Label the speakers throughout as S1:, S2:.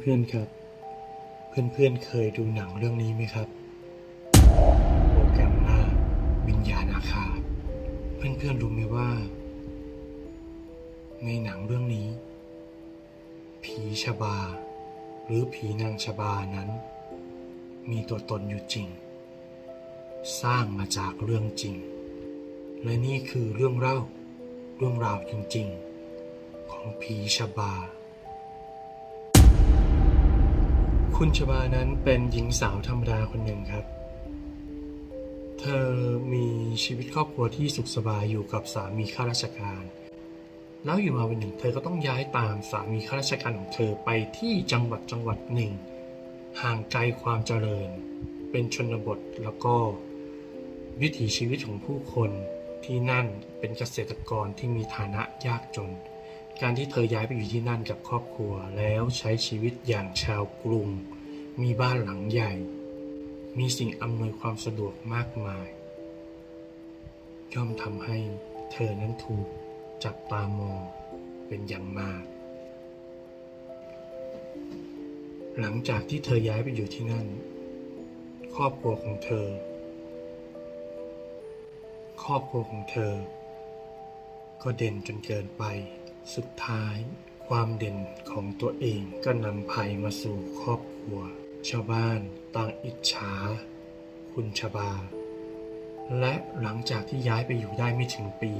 S1: เพื่อนๆครับ เพื่อนๆเคยดูหนังเรื่องนี้ไหมครับ โปรแกรมหน้าวิญญาณอาคาต เพื่อนๆรู้ไหมว่า ในหนังเรื่องนี้ ผีชบา หรือผีนางชบานั้น มีตัวตนอยู่จริง สร้างมาจากเรื่องจริง และนี่คือเรื่องเล่าเรื่องราวจริงๆ ของผีชบา คุณชบานั้นเป็นหญิงสาวธรรมดาคนหนึ่งครับ เธอมีชีวิตครอบครัวที่สุขสบายอยู่กับสามีข้าราชการ แล้วอยู่มาวันหนึ่ง เธอก็ต้องย้ายตามสามีข้าราชการของเธอไปที่จังหวัดจังหวัดหนึ่ง ห่างไกลความเจริญ เป็นชนบทแล้วก็วิถีชีวิตของผู้คนที่นั่นเป็นเกษตรกรที่มีฐานะยากจน การที่เธอย้ายไปอยู่ที่นั่นกับครอบครัวแล้วใช้ชีวิตอย่างชาวกรุง มีบ้านหลังใหญ่ มีสิ่งอำนวยความสะดวกมากมาย ย่อมทำให้เธอนั้นถูกจับตามองเป็นอย่างมาก หลังจากที่เธอย้ายไปอยู่ที่นั่น ครอบครัวของเธอ ครอบครัวของเธอ ก็เด่นจนเกินไป สุดท้ายความเด่นของตัวเองก็นำภัยมาสู่ครอบครัว ชาวบ้านต่างอิจฉา คุณชบา และหลังจากที่ย้ายไปอยู่ได้ไม่ถึงปี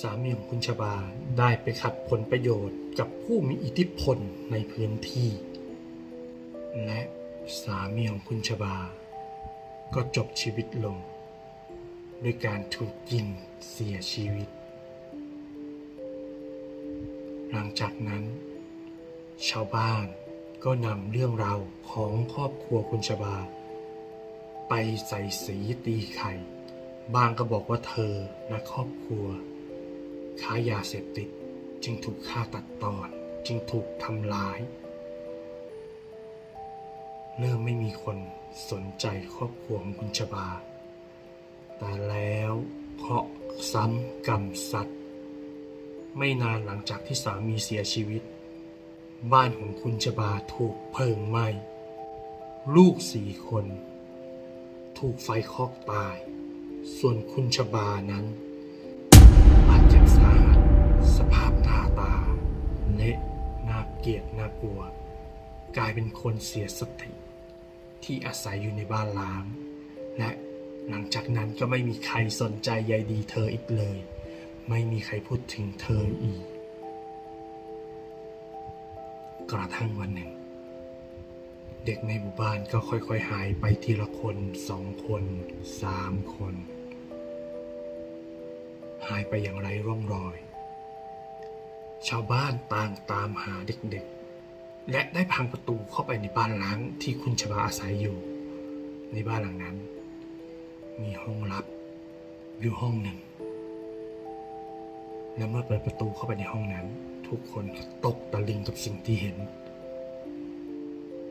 S1: สามีของคุณชบาได้ไปขัดผลประโยชน์กับผู้มีอิทธิพลในพื้นที่ และสามีของคุณชบา ก็จบชีวิตลงด้วยการถูกยิงเสียชีวิต หลังจากนั้น ชาวบ้าน ก็นำเรื่องราวของครอบครัวคุณชบา ไปใส่สีตีไข่ บางก็บอกว่าเธอและครอบครัว ค้ายาเสพติดจึงถูกฆ่าตัดตอน จึงถูกทำร้าย เริ่มไม่มีคนสนใจครอบครัวของคุณชบา แต่แล้วเพราะซ้ำกรรมสัตว์ ไม่นานหลังจากที่สามีเสียชีวิต บ้านของคุณชบาถูกเพลิงไหม้ ลูกสี่คน ถูกไฟคอกตาย ส่วนคุณชบานั้นบาดเจ็บสาหัสสภาพหน้าตาเละน่าเกลียดน่ากลัว กลายเป็นคนเสียสติ ที่อาศัยอยู่ในบ้านล้าง และหลังจากนั้นก็ไม่มีใครสนใจใยดีเธออีกเลย ไม่มีใครพูดถึงเธออีก กระทั่งวันหนึ่ง เด็กในหมู่บ้านก็ค่อยๆหายไปทีละคนสองคนสามคน หายไปอย่างไร้ร่องรอย ชาวบ้านต่างตามหาเด็กๆ และได้พังประตูเข้าไปในบ้านล้างที่คุณชบาอาศัยอยู่ ในบ้านหลังนั้น มีห้องลับอยู่ห้องหนึ่ง และเมื่อเปิดประตูเข้าไปในห้องนั้น ทุกคนก็ตกตะลึงกับสิ่งที่เห็น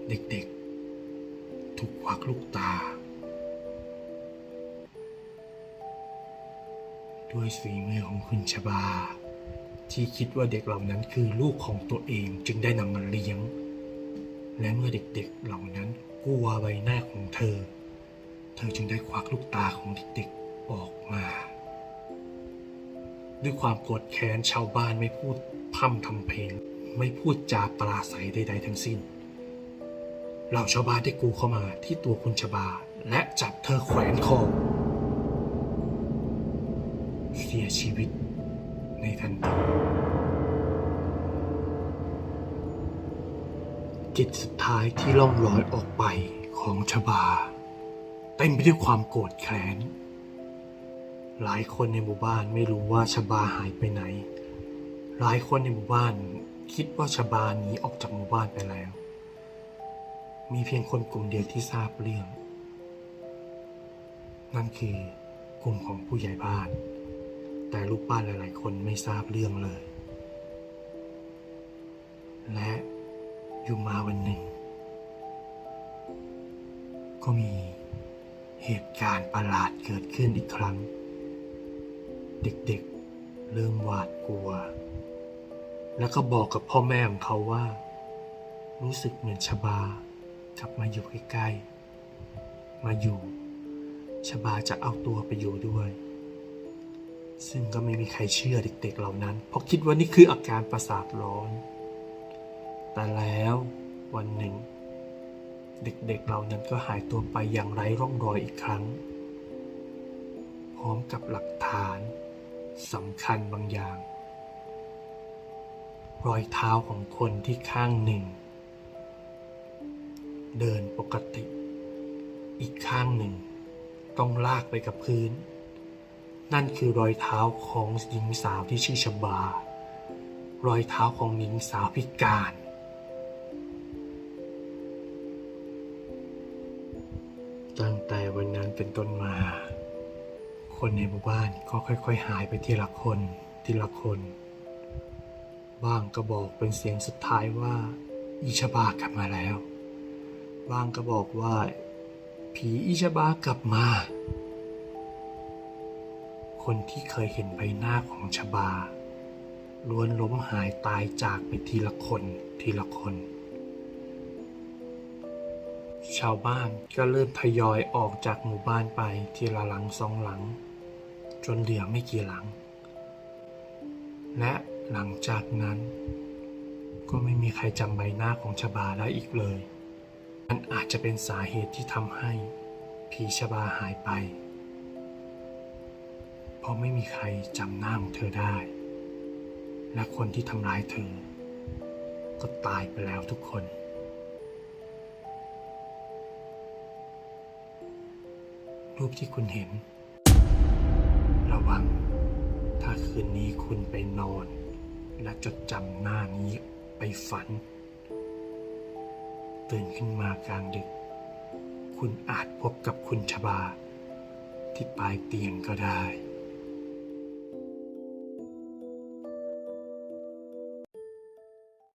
S1: เด็กๆ ถูกควักลูกตา ด้วยฝีมือของคุณชบา ที่คิดว่าเด็กเหล่านั้นคือลูกของตัวเองจึงได้นำมาเลี้ยง และเมื่อเด็กๆเหล่านั้นกลัวใบหน้าของเธอ เธอจึงได้ควักลูกตาของเด็กๆออกมา ด้วยความโกรธแค้นชาวบ้านไม่พูดพร่ำทำเพลง ไม่พูดจาปราศัยใด ๆ ทั้งสิ้นเหล่าชาวบ้านได้กูเข้ามาที่ตัวคุณชบา และจับเธอแขวนคอเสียชีวิตในทันทีจิตสุดท้ายที่ล่องลอยออกไปของชบา เต็มไปด้วยความโกรธแค้น หลายคนในหมู่บ้านไม่รู้ว่าชบาหายไปไหน หลายคนในหมู่บ้านคิดว่าชบาหนีออกจากหมู่บ้านไปแล้ว มีเพียงคนกลุ่มเดียวที่ทราบเรื่อง นั่นคือกลุ่มของผู้ใหญ่บ้าน แต่ลูกบ้านหลาย ๆ คนไม่ทราบเรื่องเลย และอยู่มาวันหนึ่ง ก็มีเหตุการณ์ประหลาดเกิดขึ้นอีกครั้ง เด็กๆ เริ่มหวาดกลัว แล้วก็บอกกับพ่อแม่ของเขาว่า รู้สึกเหมือนชบากลับมาอยู่ใกล้ๆ มาอยู่ชบาจะเอาตัวไปอยู่ด้วย ซึ่งก็ไม่มีใครเชื่อเด็กๆเหล่านั้น เพราะคิดว่านี่คืออาการประสาทร้อน แต่แล้ววันหนึ่ง เด็กๆเหล่านั้นก็หายตัวไปอย่างไร้ร่องรอยอีกครั้ง พร้อมกับหลักฐาน สำคัญบางอย่าง รอยเท้าของคนที่ข้างหนึ่ง เดินปกติ อีกข้างหนึ่ง ต้องลากไปกับพื้น นั่นคือรอยเท้าของหญิงสาวที่ชื่อชบา รอยเท้าของหญิงสาวพิการตั้งแต่วันนั้นเป็นต้นมา คนในหมู่บ้านก็ค่อยๆ หายไปทีละคนทีละคน บ้างก็บอกเป็นเสียงสุดท้ายว่าอิชบากลับมาแล้ว บ้างก็บอกว่า ผีอิชบากลับมา คนที่เคยเห็นใบหน้าของชบาล้วนล้มหายตายจากไปทีละคนทีละคน ชาวบ้านก็เริ่มทยอยออกจากหมู่บ้านไปทีละหลังสองหลัง จนเหลือไม่กี่หลัง และหลังจากนั้น ก็ไม่มีใครจำใบหน้าของชบาได้อีกเลยมันอาจจะเป็นสาเหตุที่ทำให้ผีชบาหายไป เพราะไม่มีใครจำหน้าของเธอได้ และคนที่ทำร้ายเธอ ก็ตายไปแล้วทุกคน รูปที่คุณเห็น ระวัง ถ้าคืนนี้คุณไปนอน และจดจำหน้านี้ไปฝัน ตื่นขึ้นมากลางดึก คุณอาจพบกับคุณชบา ที่ปลายเตียงก็ได้